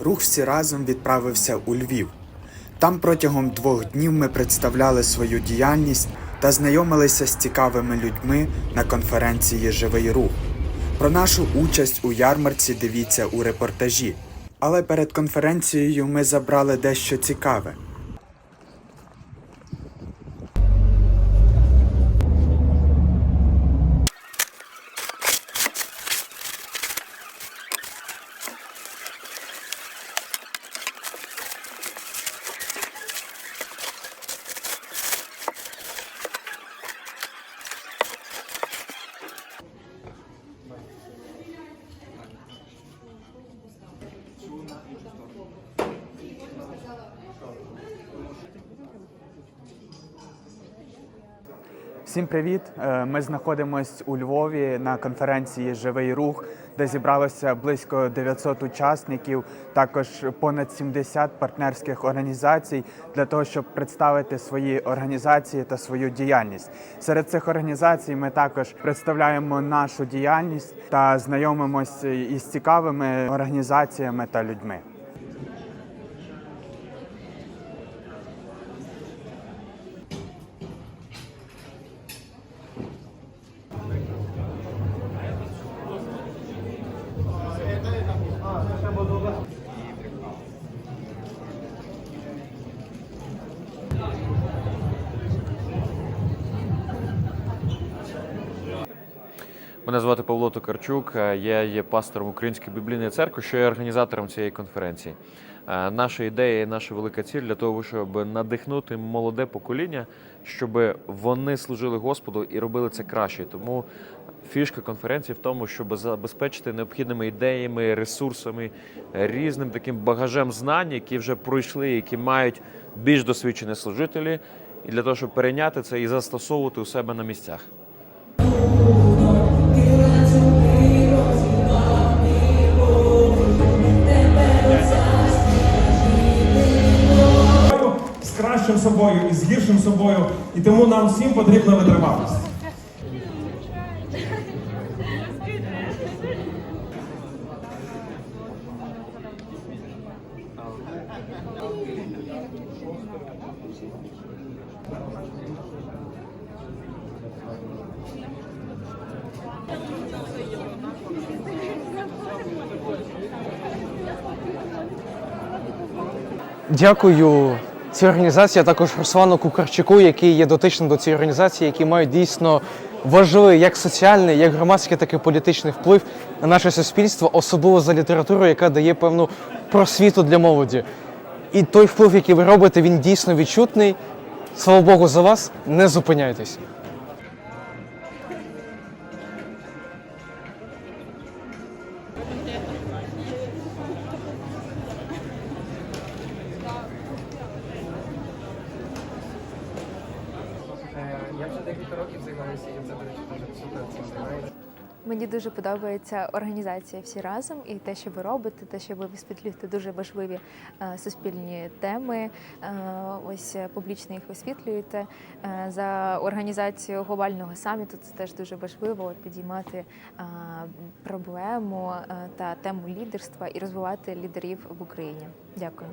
рух всі разом відправився у Львів. Там протягом двох днів ми представляли свою діяльність та знайомилися з цікавими людьми на конференції Живий рух. Про нашу участь у ярмарці дивіться у репортажі. Але перед конференцією ми забрали дещо цікаве. Всім привіт! Е, Ми знаходимося у Львові на конференції Живий рух, де зібралося близько 900 учасників, також понад 70 партнерських організацій для того, щоб представити свої організації та свою діяльність. Серед цих організацій ми також представляємо нашу діяльність та знайомимося із цікавими організаціями та людьми. Мене звати Павло Токарчук, е, я є пастором Української біблійної церкви, що є організатором цієї конференції. Е, Наша ідея і наша велика ціль для того, щоб надихнути молоде покоління, щоб вони служили Господу і робили це краще. Тому фішка конференції в тому, щоб забезпечити необхідними ідеями, ресурсами, різним таким багажем знань, які вже пройшли, які мають більш досвідчені служителі, і для того, щоб перейняти це і застосовувати у себе на місцях. Кращим собою і з гіршим собою, і тому нам всім потрібно витриватися. Дякую цій організації, також Руслану Кукарчуку, який є дотичним до цієї організації, які мають дійсно важливий як соціальний, як громадський, так і політичний вплив на наше суспільство, особливо за літературу, яка дає певну просвіту для молоді. І той вплив, який ви робите, він дійсно відчутний. Слава Богу, за вас не зупиняйтесь. Я вже декілька років займаюся і це, дуже супер. Мені дуже подобається організація всі разом і те, що ви робите, те, що ви висвітлюєте дуже важливі е, суспільні теми. Е, ось е, публічно їх висвітлюєте. За організацію глобального саміту це теж дуже важливо підіймати проблему та тему лідерства і розвивати лідерів в Україні. Дякую.